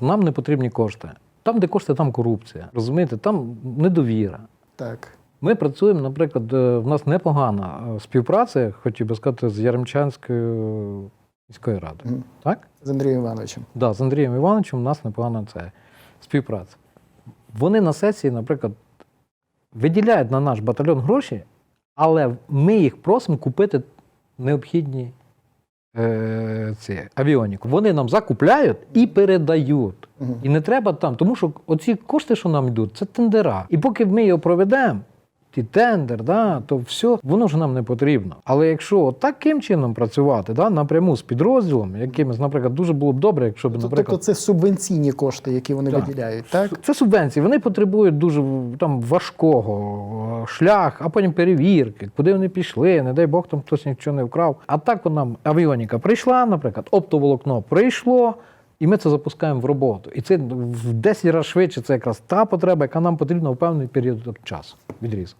Нам не потрібні кошти. Там, де кошти, там корупція. Розумієте, там недовіра. Так. Ми працюємо, наприклад, е, в нас непогана е, співпраця, хотів би сказати, з Яремчанською міською радою. Мгм. Так? З Андрієм Івановичем. Да, з Андрієм Івановичем у нас непогана це співпраця. Вони на сесії, наприклад, виділяють на наш батальйон гроші, але ми їх просимо купити необхідні е, ці, авіоніку. Вони нам закупляють і передають. І не треба там, тому що оці кошти, що нам йдуть, це тендера. І поки ми його проведемо, ті тендер, да, то все, воно ж нам не потрібно. Але якщо таким чином працювати, да, напряму з підрозділом, якимось, наприклад, дуже було б добре, якщо б, Тобто наприклад, це субвенційні кошти, які вони Так. виділяють, так? це субвенції, вони потребують дуже там важкого е, шлях, а потім перевірки, куди вони пішли, не дай Бог, там хтось нічого не вкрав. А так нам авіоніка прийшла, наприклад, оптоволокно прийшло. І ми це запускаємо в роботу. І це в 10 разів швидше це якраз та потреба, яка нам потрібна у певний період часу. Відрізок.